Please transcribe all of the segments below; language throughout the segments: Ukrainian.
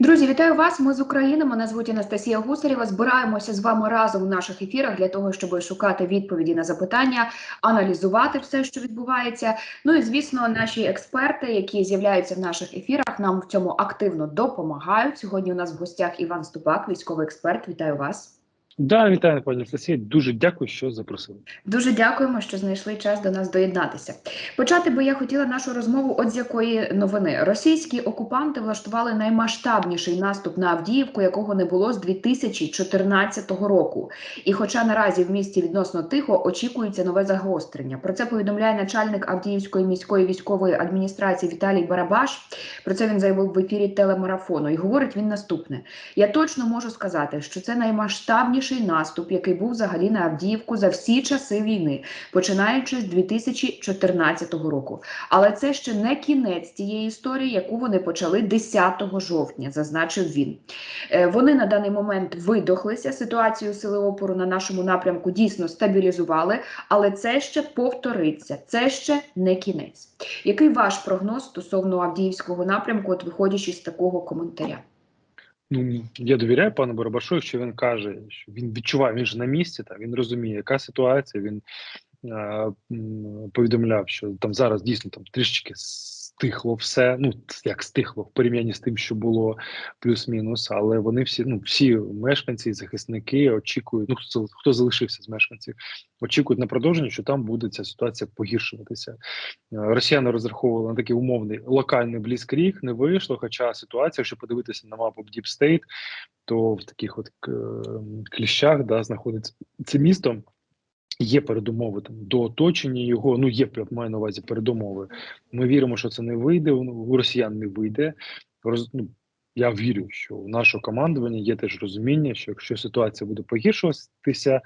Друзі, вітаю вас. Ми з України. Мене звуть Анастасія Гусарєва. Збираємося з вами разом у наших ефірах для того, щоб шукати відповіді на запитання, аналізувати все, що відбувається. Ну і звісно, наші експерти, які з'являються в наших ефірах, нам в цьому активно допомагають. Сьогодні у нас в гостях Іван Ступак, військовий експерт. Вітаю вас. Да, вітаю, пані Анастасія. Дуже дякую, що запросили. Дуже дякуємо, що знайшли час до нас доєднатися. Почати би я хотіла нашу розмову. От з якої новини російські окупанти влаштували наймасштабніший наступ на Авдіївку, якого не було з 2014 року. І, хоча наразі в місті відносно тихо, очікується нове загострення. Про це повідомляє начальник Авдіївської міської військової адміністрації Віталій Барабаш. Про це він заявив в ефірі телемарафону. І говорить він наступне: я точно можу сказати, що це наймасштабніший наступ, який був взагалі на Авдіївку за всі часи війни, починаючи з 2014 року. Але це ще не кінець тієї історії, яку вони почали 10 жовтня, зазначив він. Е, Вони на даний момент видохлися. Ситуацію сили опору на нашому напрямку дійсно стабілізували, але це ще повториться. Це ще не кінець. Який ваш прогноз стосовно Авдіївського напрямку, от виходячи з такого коментаря? Ну я довіряю пану Барабашу, якщо він каже, що він відчуває, він ж на місці, та він розуміє, яка ситуація. Він е, повідомляв, що там зараз дійсно там трішечки стихло все. Ну як стихло в порівнянні з тим, що було плюс-мінус, але вони всі, ну всі мешканці, захисники очікують. Ну хто хто залишився з мешканців, очікують на продовження, що там буде ця ситуація погіршуватися. Е, Росіяни розраховували на такий умовний локальний бліскріг, не вийшло. Хоча ситуація, якщо подивитися на мапу Deep State, то в таких от е, кліщах да, знаходиться це місто. Є передумови там до оточення його. Ну є маю на увазі передумови. Ми віримо, що це не вийде. У росіян не вийде. Роз, ну, я вірю, що у нашого командування є теж розуміння, що якщо ситуація буде погіршуватися,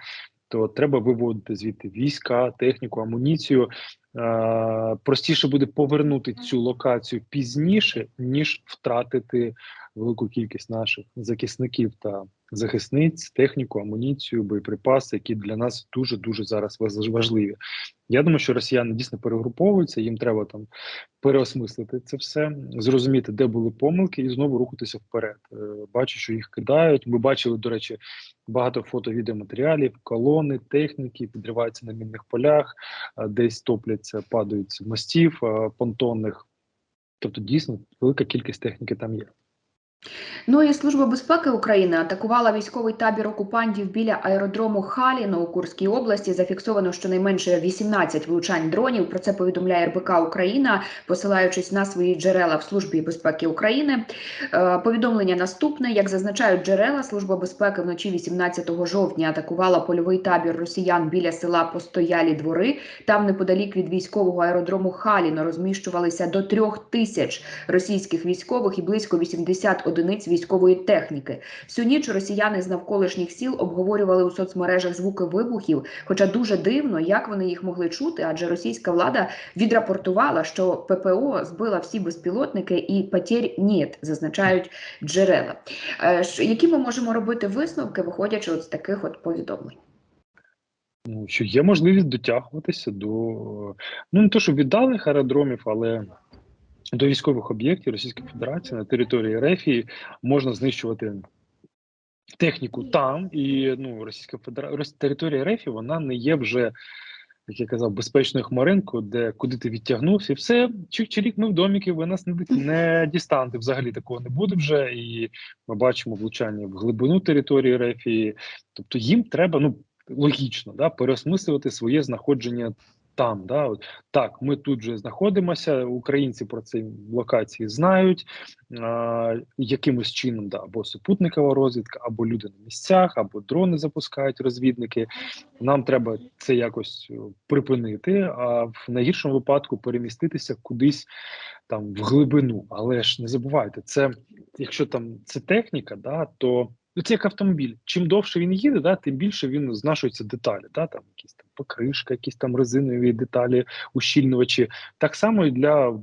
то треба виводити звідти війська, техніку, амуніцію. Е, простіше буде повернути цю локацію пізніше, ніж втратити велику кількість наших захисників та захисниць, техніку, амуніцію, боєприпаси, які для нас дуже дуже зараз важ- важливі. Я думаю, що росіяни дійсно перегруповуються. Їм треба там переосмислити це все, зрозуміти, де були помилки, і знову рухатися вперед. Е, Бачу, що їх кидають. Ми бачили, до речі, багато фото відеоматеріалів, колони, техніки підриваються на мінних полях, е, десь топляться, падають мостів е, понтонних. Тобто, дійсно, велика кількість техніки там є. Ну і Служба безпеки України атакувала військовий табір окупантів біля аеродрому Халіно у Курській області. Зафіксовано щонайменше 18 влучань дронів. Про це повідомляє РБК Україна, посилаючись на свої джерела в службі безпеки України. Е, повідомлення наступне: як зазначають джерела, служба безпеки вночі 18 жовтня атакувала польовий табір росіян біля села Постоялі двори. Там неподалік від військового аеродрому Халіно розміщувалися до трьох тисяч російських військових і близько 80 одиниць військової техніки. Всю ніч росіяни з навколишніх сіл обговорювали у соцмережах звуки вибухів. Хоча дуже дивно, як вони їх могли чути, адже російська влада відрапортувала, що ППО збила всі безпілотники і потерь нет, зазначають джерела. Е, Які ми можемо робити висновки, виходячи от з таких от повідомлень? Ну, що є можливість дотягуватися до ну не то, що віддалих аеродромів, але до військових об'єктів Російської Федерації на території Рефії можна знищувати техніку там, і ну Російська Федерація територія Рефії вона не є вже. Як я казав, безпечною хмаринкою, де куди ти відтягнувся, і все чик-чирік, ми в доміки, ви нас не, не дістанете. Взагалі такого не буде вже. І ми бачимо влучання в глибину території Рефії. Тобто їм треба ну логічно да, переосмислювати своє знаходження там. Да, от так, ми тут же знаходимося. Українці про ці локації знають а, якимось чином, да, або супутникова розвідка, або люди на місцях, або дрони запускають розвідники. Нам треба це якось е, припинити, а в найгіршому випадку переміститися кудись там в глибину. Але ж не забувайте, це якщо там це техніка, да, то це як автомобіль. Чим довше він їде, да, тим більше він знашується деталі, да, там якісь там покришка, якісь там резинові деталі, ущільнювачі. Так само і для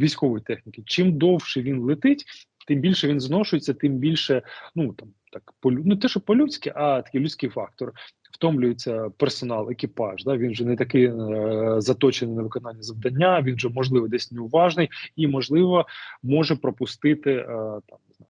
військової техніки. Чим довше він летить, тим більше він зношується, тим більше, ну там так полю, ну те, що по-людськи, а такий людський фактор. Втомлюється персонал, екіпаж. Да? Він вже не такий е, заточений на виконання завдання. Він вже можливо десь неуважний і можливо може пропустити е, там не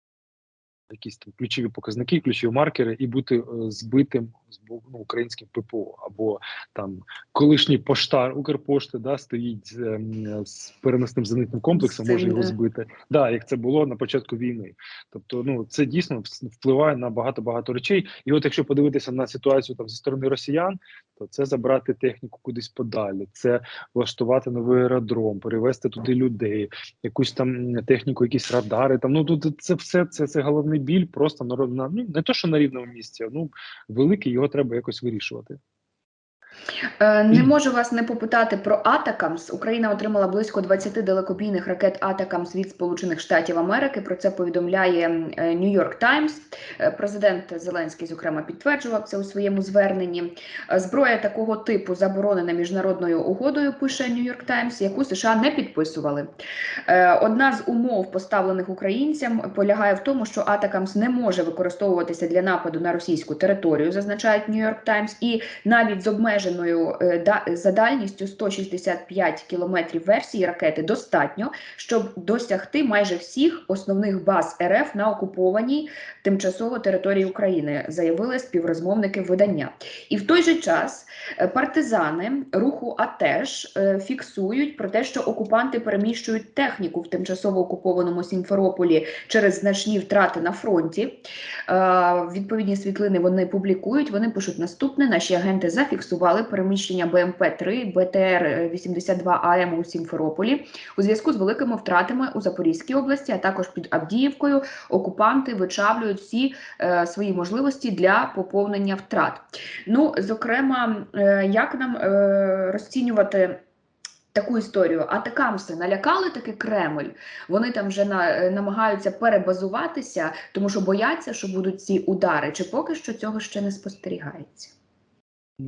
якісь там ключові показники, ключові маркери, і бути е, збитим з ну, українським ППО або там колишній поштар Укрпошти да, стоїть з, ем, з переносним зенитним комплексом, може його збити. Да, як це було на початку війни. Тобто, ну це дійсно впливає на багато багато речей. І от якщо подивитися на ситуацію там зі сторони росіян, то це забрати техніку кудись подалі, це влаштувати новий аеродром, перевести туди людей, якусь там техніку, якісь радари. Там ну тут це все це, це головний біль, просто на, ну не то, що на рівному місці, ну великий його треба якось вирішувати. Е, Не можу вас не попитати про Атакамс. Україна отримала близько 20 далекобійних ракет Атакамс від Сполучених Штатів Америки. Про це повідомляє Нью-Йорк Таймс. Президент Зеленський, зокрема, підтверджував це у своєму зверненні. Е, Зброя такого типу заборонена міжнародною угодою. Пише Нью-Йорк Таймс, яку США не підписували. Е, Одна з умов, поставлених українцям, полягає в тому, що Атакамс не може використовуватися для нападу на російську територію, зазначають Нью-Йорк Таймс, і навіть з обмеженою е, за дальністю 165 кілометрів версії ракети достатньо, щоб досягти майже всіх основних баз РФ на окупованій тимчасово території України, заявили співрозмовники видання. І в той же час е, партизани руху АТЕШ е, фіксують про те, що окупанти переміщують техніку в тимчасово окупованому Сімферополі через значні втрати на фронті. Відповідні світлини вони публікують. Вони пишуть наступне: наші агенти зафіксували переміщення БМП-3 БТР-82 АМ у Сімферополі у зв'язку з великими втратами у Запорізькій області, а також під Авдіївкою. Окупанти вичавлюють всі е, свої можливості для поповнення втрат. Ну, зокрема, е, як нам е, розцінювати? Таку історію атакамси налякали таки Кремль. Вони там вже на, е, намагаються перебазуватися, тому що бояться, що будуть ці удари. Чи поки що цього ще не спостерігається?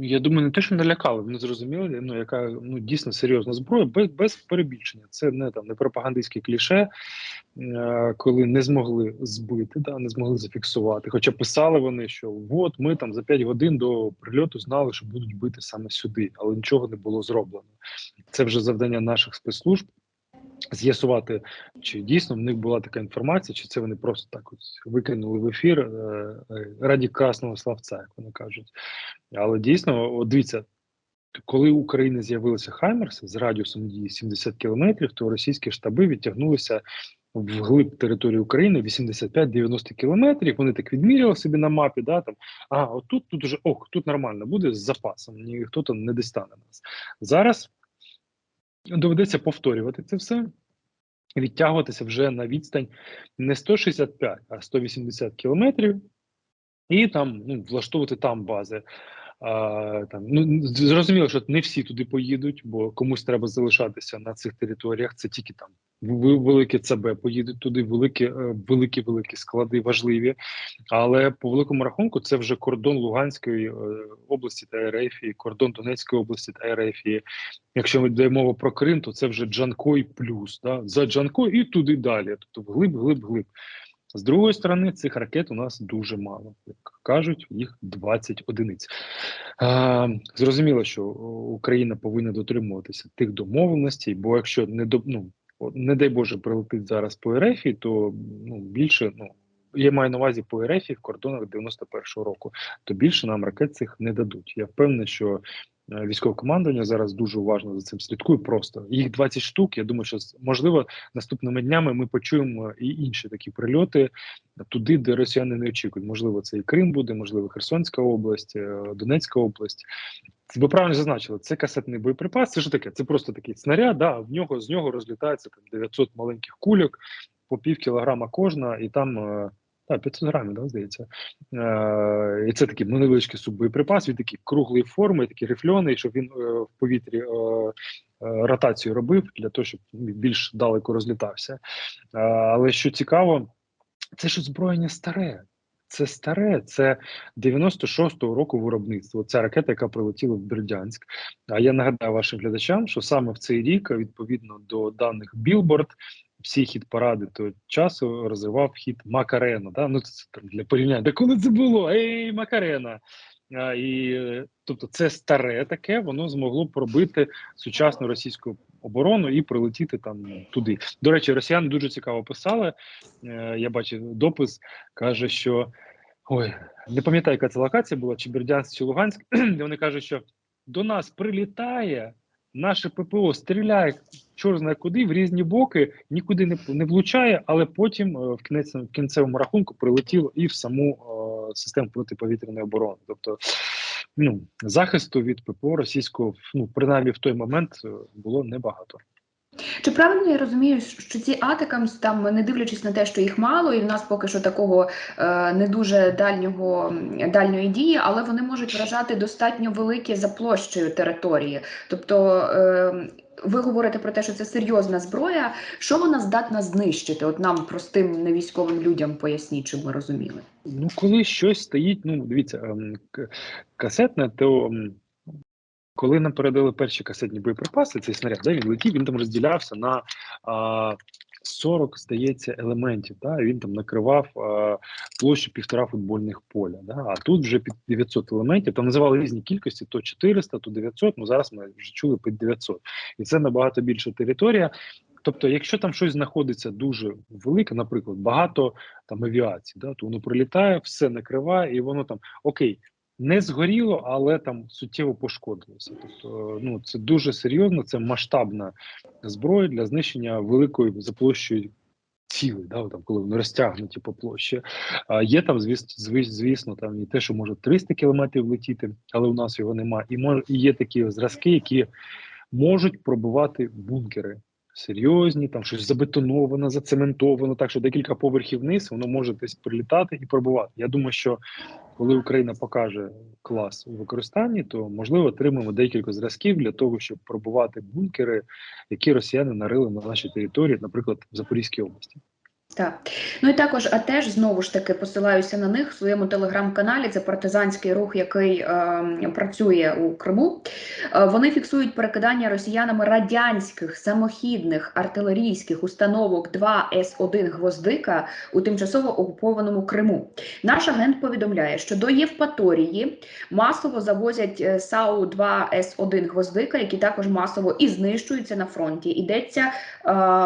Я думаю, не те, що налякали, вони зрозуміли, ну яка ну дійсно серйозна зброя, без, без перебільшення. Це не там не пропагандистське кліше, е, коли не змогли збити, да, не змогли зафіксувати. Хоча писали вони, що от ми там за 5 годин до прильоту знали, що будуть бити саме сюди, але нічого не було зроблено. Це вже завдання наших спецслужб. З'ясувати, чи дійсно в них була така інформація, чи це вони просто так ось викинули в ефір е, е, раді красного славця, як вони кажуть. Але дійсно, от дивіться, коли у України з'явилися Хаймерси з радіусом дії 70 кілометрів, то російські штаби відтягнулися вглиб території України 85-90 кілометрів. Вони так відміряли собі на мапі. Да, там, а отут тут уже ох, тут нормально буде з запасом, ніхто там не дістане нас. Зараз доведеться повторювати це все. Відтягуватися вже на відстань не 165, а 180 кілометрів, і там ну, влаштовувати там бази. Там, ну, зрозуміло, що не всі туди поїдуть, бо комусь треба залишатися на цих територіях. Це тільки там в- великі ЦБ поїдуть туди, великі, е, великі, великі склади важливі. Але по великому рахунку це вже кордон Луганської е, області та РФ, і кордон Донецької області та РФ. І Якщо ми йде мова про Крим, то це вже Джанкой плюс. Да? За Джанкой і туди далі. Тобто вглиб, глиб, глиб. З другої сторони, цих ракет у нас дуже мало. Як кажуть, їх 20 одиниць. А, зрозуміло, що Україна повинна дотримуватися тих домовленостей, бо якщо не до ну, не дай Боже прилетить зараз по РФ, то ну більше ну. Я маю на увазі по РФ в кордонах 91-го року, то більше нам ракет цих не дадуть. Я впевнений, що військове командування зараз дуже уважно за цим слідкує. Просто їх 20 штук. Я думаю, що можливо наступними днями ми почуємо і інші такі прильоти туди, де росіяни не очікують. Можливо, це і Крим буде, можливо, Херсонська область, е, Донецька область. Ви правильно зазначили, це касетний боєприпас. Це що таке? Це просто такий снаряд. Да, в нього з нього розлітається там 900 маленьких кульок по пів кілограма кожна, і там. Е, 500 грамів, да, здається. Е, і це такий невеличкий суббоєприпас, він такий круглої форми, такий рифльоний, щоб він е, в повітрі е, е, ротацію робив для того, щоб більш далеко розлітався. Е, але що цікаво, це ж озброєння старе. Це старе, це 96-го року виробництва. Ця ракета, яка прилетіла в Бердянськ. А я нагадаю вашим глядачам, що саме в цей рік, відповідно до даних Білборд, всі хіт паради того часу розвивав хіт Макарена. Да? Ну це там для порівняння. Де коли це було? Ей, Макарена! А, і, тобто, це старе таке, воно змогло пробити сучасну російську оборону і прилетіти там туди. До речі, росіяни дуже цікаво писали. Е, я бачив допис, каже, що ой, не пам'ятаю, яка це локація була, чи Бердянськ, чи Луганськ, де вони кажуть, що до нас прилітає. Наше ППО стріляє чорне куди в різні боки, нікуди не, не влучає, але потім е, в кінець в кінцевому рахунку прилетіло і в саму е, систему протиповітряної оборони. Тобто, ну захисту від ППО російського, ну принаймні в той момент е, було небагато. Чи правильно я розумію, що ці атакамс, там, не дивлячись на те, що їх мало, і в нас поки що такого е, не дуже дальнього дальньої дії, але вони можуть вражати достатньо великі за площею території. Тобто е, ви говорите про те, що це серйозна зброя. Що вона здатна знищити? От нам, простим невійськовим людям, поясніть, щоб ми розуміли. Ну, коли щось стоїть, ну дивіться, ем, касетне, то коли нам передали перші касетні боєприпаси, цей снаряд, да, він летів, він там розділявся на а, 40, здається, елементів. Да, він там накривав а, площу півтора футбольних поля. Да, а тут вже під 900 елементів, там називали різні кількості: то 400, то 900, ну зараз ми вже чули під 900. І це набагато більша територія. Тобто, якщо там щось знаходиться дуже велике, наприклад, багато там авіації, да, то воно прилітає, все накриває, і воно там окей, не згоріло, але там суттєво пошкодилося. Тобто, ну це дуже серйозно, це масштабна зброя для знищення великої за площею цілей, да, там, коли вони розтягнуті по площі. А є там, звісно, звісно, там і те, що може 300 кілометрів летіти, але у нас його немає. І може і є такі зразки, які можуть пробивати бункери. Серйозні, там щось забетоновано, зацементовано, так що декілька поверхів вниз воно може десь прилітати і пробувати. Я думаю, що коли Україна покаже клас у використанні, то можливо отримаємо декілька зразків для того, щоб пробувати бункери, які росіяни нарили на нашій території, наприклад, в Запорізькій області. Так, ну і також, а теж знову ж таки посилаюся на них в своєму телеграм-каналі. Це партизанський рух, який е, працює у Криму. Е, вони фіксують перекидання росіянами радянських самохідних артилерійських установок 2 С1 Гвоздика у тимчасово окупованому Криму. Наш агент повідомляє, що до Євпаторії масово завозять е, САУ 2 С1 Гвоздика, які також масово і знищуються на фронті. Йдеться е,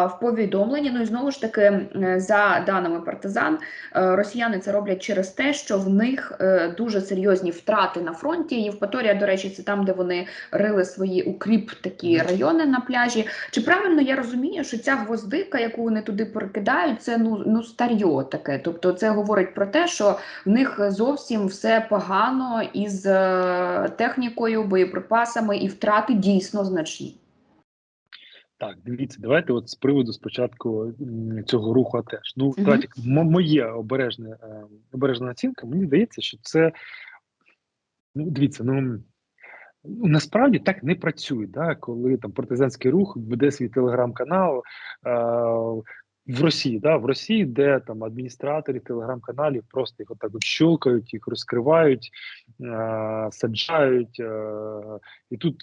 в повідомленні. Ну і знову ж таки. За даними партизан, е, росіяни це роблять через те, що в них е, дуже серйозні втрати на фронті. Євпаторія, до речі, це там, де вони рили свої укріп такі райони на пляжі. Чи правильно я розумію, що ця гвоздика, яку вони туди перекидають, це ну ну старьо таке? Тобто, це говорить про те, що в них зовсім все погано із е, технікою, боєприпасами, і втрати дійсно значні. Так, дивіться, давайте от з приводу спочатку цього руху теж. Ну, Мгм. давайте мо- моє обережне е, обережна оцінка. Мені здається, що це ну дивіться, ну. Ну, насправді так не працює, да? коли там партизанський рух веде свій телеграм-канал е, в Росії, да? в Росії, де там адміністратори телеграм-каналів просто їх отак от щелкають, їх розкривають, е, саджають. Е, і тут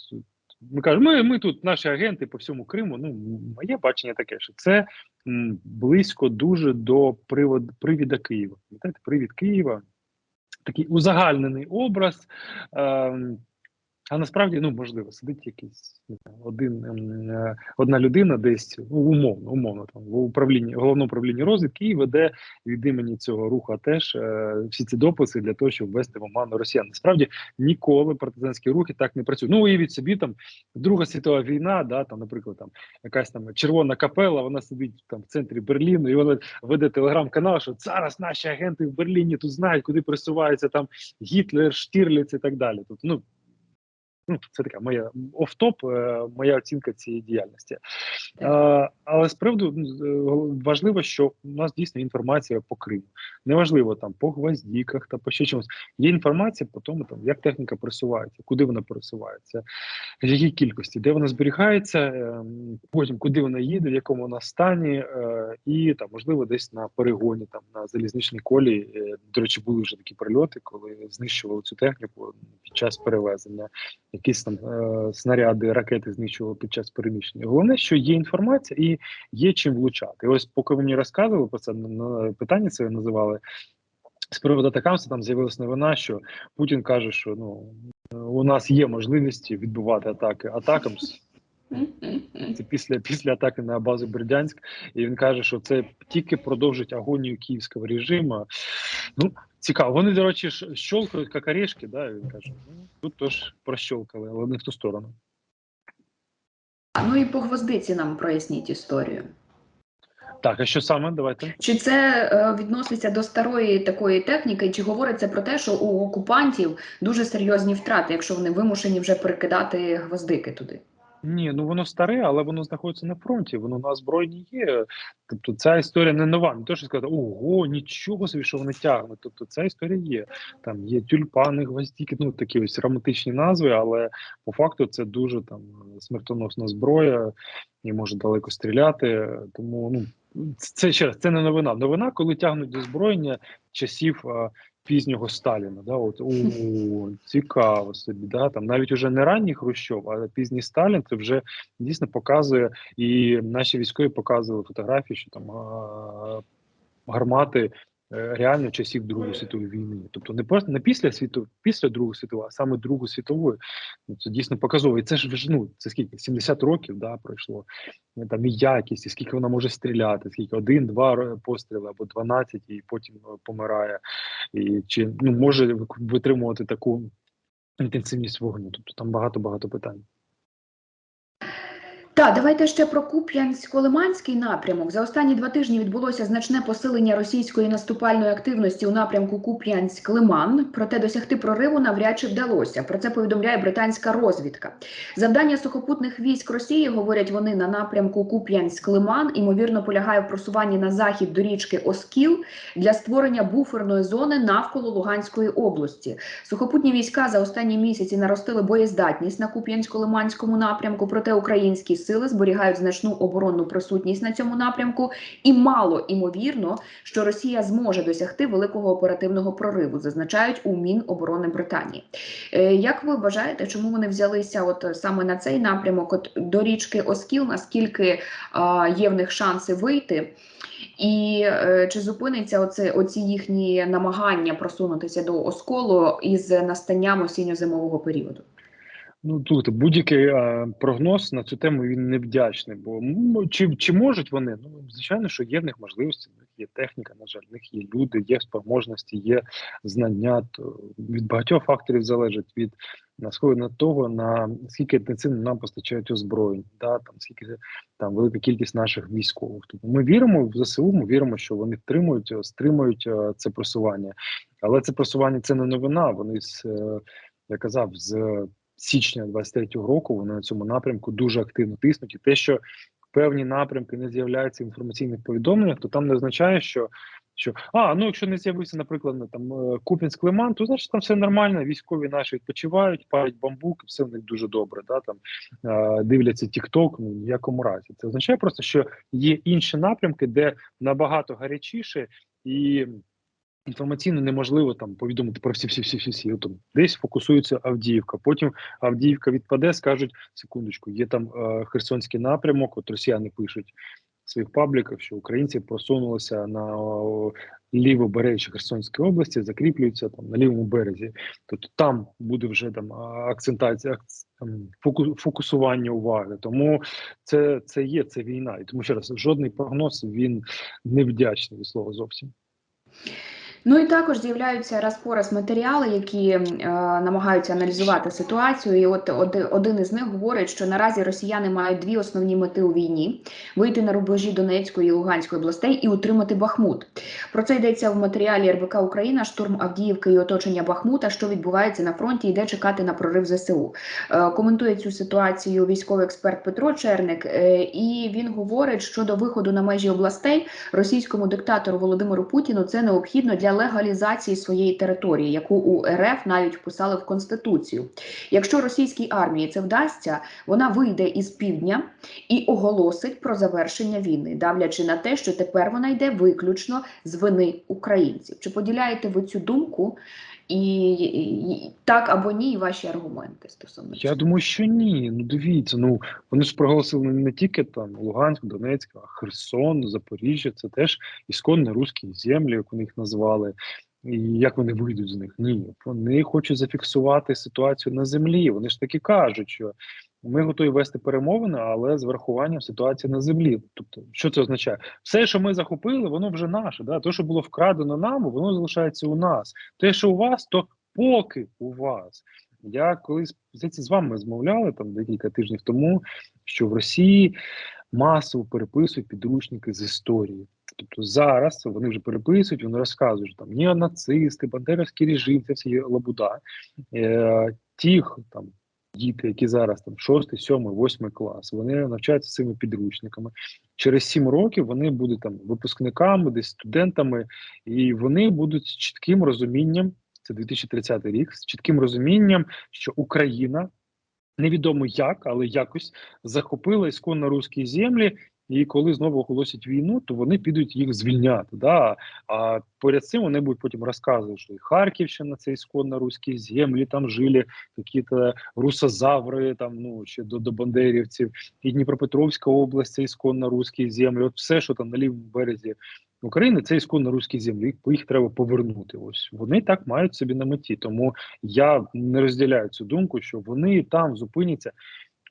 ми кажемо, ми, ми тут наші агенти по всьому Криму. Ну, моє бачення таке, що це близько дуже до привод, привіда Києва. Пам'ятаєте, привід Києва, такий узагальнений образ. Е, а насправді, ну можливо, сидить якийсь один ем, е, одна людина десь ну, умовно, умовно там в управлінні головному управлінні розвідки і веде від імені цього руху теж е, всі ці дописи для того, щоб ввести в оману росіян. Насправді ніколи партизанські рухи так не працюють. Ну уявіть собі, там Друга світова війна, да там, наприклад, там якась там червона капела, вона сидить там в центрі Берліну, і вона веде телеграм-канал, що зараз наші агенти в Берліні тут знають, куди присувається там Гітлер, Штірліц і так далі. Тобто, ну Ну, це така моя офтоп, е, моя оцінка цієї діяльності. Е, але з приводу ну, е, важливо, що у нас дійсно інформація по Криму. Неважливо там по гвоздіках та по ще чомусь. Є інформація по тому, там як техніка просувається, куди вона просувається, в якій кількості, де вона зберігається, е, потім куди вона їде, в якому вона стані, е, і там можливо десь на перегоні, там на залізничній колі. Е, До речі, були вже такі прильоти, коли знищували цю техніку під час перевезення якісь там снаряди, ракети знищували під час переміщення. Головне, що є інформація і є чим влучати. Ось, поки ви мені розказували про це на питання це називали. з приводу атакамства там з'явилась новина, що Путін каже, що ну у нас є можливості відбувати атаки атакамс. Це після після атаки на базу Бердянськ, і він каже, що це тільки продовжить агонію київського режиму. Ну цікаво. Вони, до речі, щолкають як орешки, да, він каже, ну тут теж прощолкали, але не в ту сторону. Ну і по гвоздиці нам проясніть історію. Так, а що саме? Давайте. Чи це е, відноситься до старої такої техніки, чи говориться про те, що у окупантів дуже серйозні втрати, якщо вони вимушені вже перекидати гвоздики туди? Ні, ну воно старе, але воно знаходиться на фронті. Воно на озброєнні є. Тобто, ця історія не нова. Не то, що сказати, ого, нічого собі, що вони тягнуть. Тобто, ця історія є. Там є тюльпани, гвоздіки, ну такі ось романтичні назви, але по факту це дуже там смертоносна зброя і може далеко стріляти. Тому ну це ще раз, це не новина. Новина, коли тягнуть до зброєння часів а, пізнього Сталіна. Да, от у цікаво собі. Да, там навіть уже не ранній Хрущов, а пізній Сталін це вже дійсно показує, і наші військові показували фотографії, що там гармати. Е, Реально часів Другої світової війни, тобто не просто не після світу, після Другої світової, а саме Другої світової. Ну, Це дійсно показово. І це ж ну, це скільки 70 років да, пройшло. Е, Там і якість, і скільки вона може стріляти, скільки один, два постріли або 12, і потім е, помирає. І чи ну може витримувати таку інтенсивність вогню? Тобто там багато багато питань. Так, давайте ще про Куп'янсько-Лиманський напрямок. За останні два тижні відбулося значне посилення російської наступальної активності у напрямку Куп'янськ-Лиман. Проте досягти прориву навряд чи вдалося. Про це повідомляє британська розвідка. Завдання сухопутних військ Росії, говорять вони на напрямку Куп'янськ-Лиман, імовірно полягає в просуванні на захід до річки Оскіл для створення буферної зони навколо Луганської області. Сухопутні війська за останні місяці наростили боєздатність на Куп'янсько-Лиманському напрямку, проте українські сили зберігають значну оборонну присутність на цьому напрямку, і мало імовірно, що Росія зможе досягти великого оперативного прориву, зазначають у Міноборони Британії. Е, Як ви вважаєте, чому вони взялися от саме на цей напрямок, от до річки Оскіл? Наскільки а, є в них шанси вийти? І е, чи зупиниться оце, оці їхні намагання просунутися до осколу із настанням осінньо-зимового періоду? Ну тут будь-який е, прогноз на цю тему він невдячний. Бо м, чи, чи можуть вони? Ну звичайно, що є в них можливості, є техніка, на жаль, в них є люди, є спроможності, є знання. То від багатьох факторів залежить від на того, на скільки інтенсивно нам постачають озброєнь, да там скільки там велика кількість наших військових. Тому ми віримо в ЗСУ. Ми віримо, що вони втримують, е, стримують е, це просування. Але це просування це не новина. Вони з е, я казав з січня 23-го року вони на цьому напрямку дуже активно тиснуть. І те, що певні напрямки не з'являються в інформаційних повідомленнях, то там не означає, що. Що а ну якщо не з'явився, наприклад, на, там е, Купінськ Лиман, то значить там все нормально. Військові наші відпочивають, палять бамбук, все в них дуже добре. Да там е, дивляться TikTok, ну в якому разі. Це означає просто, що є інші напрямки, де набагато гарячіше і інформаційно неможливо там повідомити про всі всі всі всі всі. От, десь фокусується Авдіївка. Потім Авдіївка відпаде, скажуть секундочку, є там е, Херсонський напрямок. От росіяни пишуть в своїх пабліках, що українці просунулися на лівобережжя Херсонської області, закріплюються там на лівому березі. Тобто там буде вже там акцентація, фокусування уваги. Тому це, це є це війна. І тому ще раз жодний прогноз він невдячний від слова зовсім. Ну і також з'являються раз по раз матеріали, які е, намагаються аналізувати ситуацію. І от один із них говорить, що наразі росіяни мають дві основні мети у війні: вийти на рубежі Донецької і Луганської областей і утримати Бахмут. Про це йдеться в матеріалі РБК Україна, штурм Авдіївки і оточення Бахмута, що відбувається на фронті, йде чекати на прорив ЗСУ. Е, коментує цю ситуацію військовий експерт Петро Черник, е, і він говорить, що до виходу на межі областей російському диктатору Володимиру Путіну це необхідно для легалізації своєї території, яку у РФ навіть вписали в конституцію. Якщо російській армії це вдасться, вона вийде із півдня і оголосить про завершення війни, давлячи на те, що тепер вона йде виключно з вини українців. Чи поділяєте ви цю думку? І, і- і так або ні, і ваші аргументи стосовно Я думаю, що ні. Ну дивіться, ну вони ж проголосили не тільки там Луганськ, Донецьк, а Херсон, Запоріжжя. Це теж ісконно руські землі, як вони їх назвали. І як вони вийдуть з них? Ні, вони хочуть зафіксувати ситуацію на землі. Вони ж таки кажуть, що ми готові вести перемовини, але з врахуванням ситуації на землі. Тобто, що це означає? Все, що ми захопили, воно вже наше. Да? Те, що було вкрадено нами, воно залишається у нас. Те, що у вас, то поки у вас. Я колись з вами розмовляли там декілька тижнів тому, що в Росії масово переписують підручники з історії. Тобто зараз вони вже переписують, вони розказують, що там неонацисти, бандеровський режим, це все є лабуда. Е, Тих там діти, які зараз там 6, 7, 8 клас, вони навчаються цими підручниками. Через 7 років вони будуть там випускниками, десь студентами, і вони будуть з чітким розумінням. Це 2030 рік з чітким розумінням, що Україна невідомо як, але якось захопила ісконно русські землі. І коли знову оголосять війну, то вони підуть їх звільняти. Да? А поряд цим вони будуть потім розказувати, що і Харківщина це ісконно русські землі, там жили якісь русозаври, там ну ще до, до Бандерівців, і Дніпропетровська область це ісконно русські землі. От все, що там на лівому березі України, це ісконно русські землі. Їх треба повернути. Ось вони так мають собі на меті. Тому я не розділяю цю думку, що вони там зупиняться.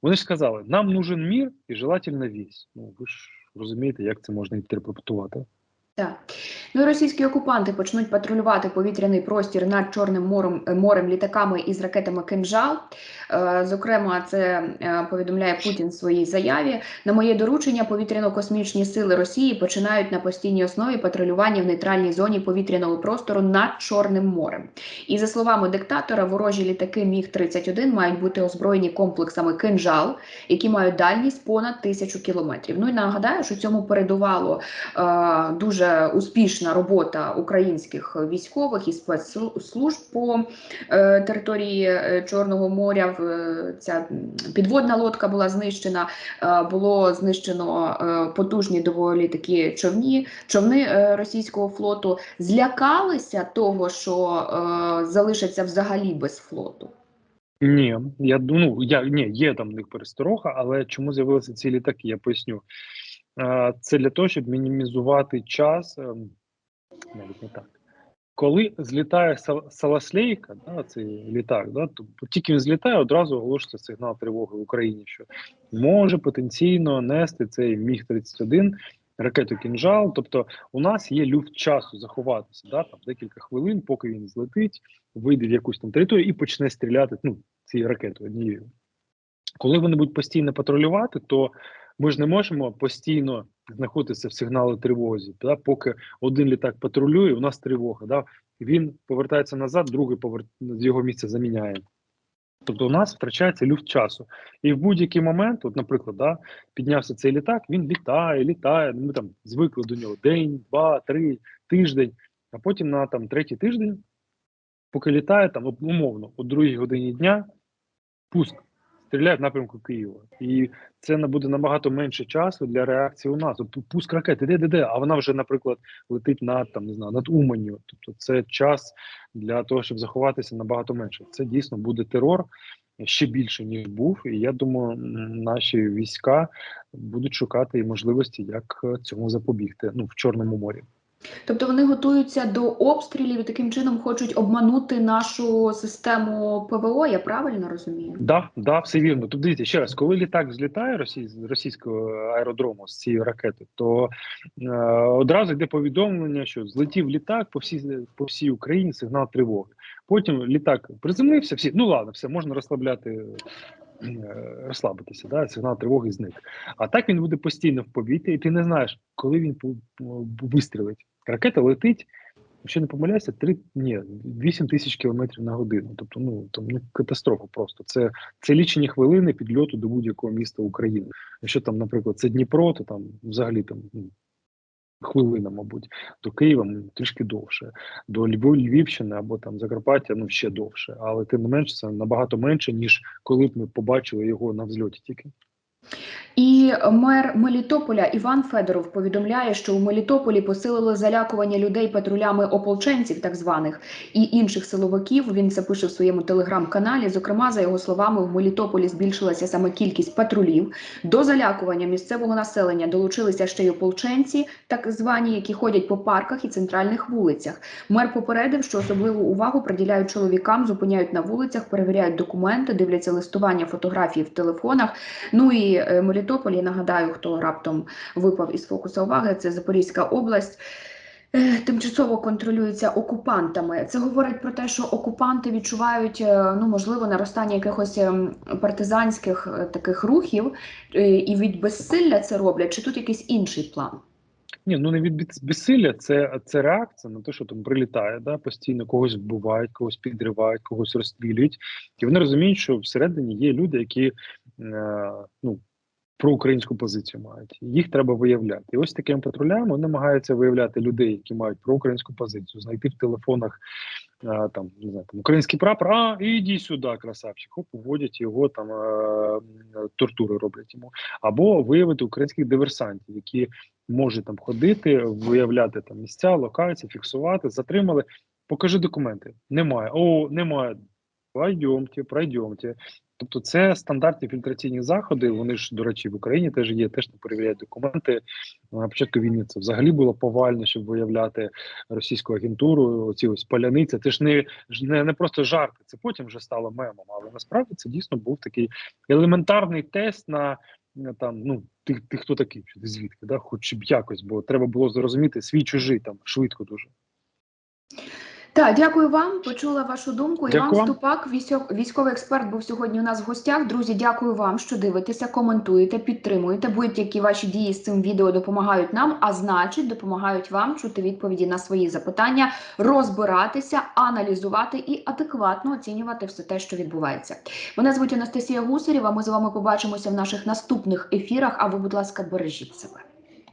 Вони ж сказали, нам нужен мір і желательно вісь. Ну ви ж розумієте, як це можна інтерпретувати. Так. Ну російські окупанти почнуть патрулювати повітряний простір над Чорним морем, е, морем літаками із ракетами «Кинжал». Е, Зокрема, це е, повідомляє Путін в своїй заяві. На моє доручення повітряно-космічні сили Росії починають на постійній основі патрулювання в нейтральній зоні повітряного простору над Чорним морем. І за словами диктатора, ворожі літаки Міг-31 мають бути озброєні комплексами «Кинжал», які мають дальність понад тисячу кілометрів. Ну і нагадаю, що цьому передувало е, дуже успішна робота українських військових і спецслужб по е, території е, Чорного моря. Ця підводна лодка була знищена, е, було знищено е, потужні доволі такі човні, човни е, російського флоту. Злякалися того, що е, залишаться взагалі без флоту. Ні, я ну я ні, є там в них пересторога, але чому з'явилися ці літаки? Я поясню. Це для того, щоб мінімізувати час, ем, навіть не так. Коли злітає Саласлейка, да, цей літак, да, то тільки він злітає, одразу оголошується сигнал тривоги в Україні, що може потенційно нести цей Міг-31 ракету кінжал. Тобто у нас є люфт часу заховатися, да, там декілька хвилин, поки він злетить, вийде в якусь там територію і почне стріляти ну, цією ракетою однією. Коли вони будуть постійно патрулювати, то ми ж не можемо постійно знаходитися в сигналі тривозі. Да? Поки один літак патрулює, у нас тривога. Да? Він повертається назад, другий повер... його місця заміняє. Тобто у нас втрачається люфт часу. І в будь-який момент, от, наприклад, да, піднявся цей літак, він літає, літає. Ми там звикли до нього день, два, три, тиждень, а потім на там третій тиждень, поки літає, там умовно, о другій годині дня, пуск. Стріляють в напрямку Києва. І це буде набагато менше часу для реакції у нас. Тобто пуск ракети, де, де, де, а вона вже, наприклад, летить над там, не знаю, над Уманню. Тобто це час для того, щоб заховатися набагато менше. Це дійсно буде терор ще більше, ніж був. І я думаю, наші війська будуть шукати і можливості, як е, цьому запобігти ну, в Чорному морі. Тобто вони готуються до обстрілів і таким чином хочуть обманути нашу систему ПВО, я правильно розумію? Да, да, все вірно. Тобто дивіться ще раз, коли літак злітає росій, з російського аеродрому з цієї ракети, то е, одразу йде повідомлення, що злетів літак по всій по всій Україні сигнал тривоги. Потім літак приземлився, всі ну ладно, все можна розслабляти. е, Розслабитися, да, сигнал тривоги зник. А так він буде постійно в повітрі, і ти не знаєш, коли він вистрілить. Ракета летить, якщо не помиляюся, 3, ні, 8 тисяч кілометрів на годину. Тобто, ну там ну катастрофа просто. Це, це лічені хвилини підльоту до будь-якого міста України. Якщо там, наприклад, це Дніпро, то там взагалі там ну, хвилина, мабуть, до Києва трішки довше, до Львів, Львівщини або там Закарпаття, ну ще довше. Але тим не менше, це набагато менше, ніж коли б ми побачили його на взльоті тільки. І мер Мелітополя Іван Федоров повідомляє, що у Мелітополі посилили залякування людей патрулями ополченців, так званих і інших силовиків. Він це пише в своєму телеграм-каналі. Зокрема, за його словами, в Мелітополі збільшилася саме кількість патрулів. До залякування місцевого населення долучилися ще й ополченці, так звані, які ходять по парках і центральних вулицях. Мер попередив, що особливу увагу приділяють чоловікам, зупиняють на вулицях, перевіряють документи, дивляться листування, фотографії в телефонах. Ну і е, Мелітополь, я нагадаю, хто раптом випав із фокусу уваги, це Запорізька область. е, Тимчасово контролюється окупантами. Це говорить про те, що окупанти відчувають е, ну можливо наростання якихось ем, партизанських е, таких рухів, е, і від безсилля це роблять. Чи тут якийсь інший план? Ні, ну не від безсилля, це, це реакція на те, що там прилітає, да, постійно когось вбивають, когось підривають, когось розстрілюють. І вони розуміють, що всередині є люди, які е, ну, проукраїнську позицію мають. Їх треба виявляти. І ось такими патрулями вони намагаються виявляти людей, які мають проукраїнську позицію, знайти в телефонах е, там, не знаю, там, український прапор, а іди сюди, красавчик, хоп, уводять його там е, тортури роблять йому, або виявити українських диверсантів, які можуть там ходити, виявляти там місця, локації, фіксувати, затримали. Покажи документи. Немає. О, немає. Пойдемте, пройдемте. Тобто, це стандартні фільтраційні заходи. Вони ж, до речі, в Україні теж є, теж не перевіряють документи. На початку війни це взагалі було повально, щоб виявляти російську агентуру. Оці ось паляниця. Це ж не не, не просто жарти. Це потім вже стало мемом. Але насправді це дійсно був такий елементарний тест на на там, ну ти, ти хто такий, звідки, да? хоч щоб якось, бо треба було зрозуміти свій чужий там швидко дуже. Так, дякую вам. Почула вашу думку. Дякую Іван. Ступак, військо- військовий експерт, був сьогодні у нас в гостях. Друзі, дякую вам, що дивитеся, коментуєте, підтримуєте. Будь-які ваші дії з цим відео допомагають нам, а значить, допомагають вам чути відповіді на свої запитання, розбиратися, аналізувати і адекватно оцінювати все те, що відбувається. Мене звуть Анастасія Гусарєва. Ми з вами побачимося в наших наступних ефірах. А ви, будь ласка, бережіть себе.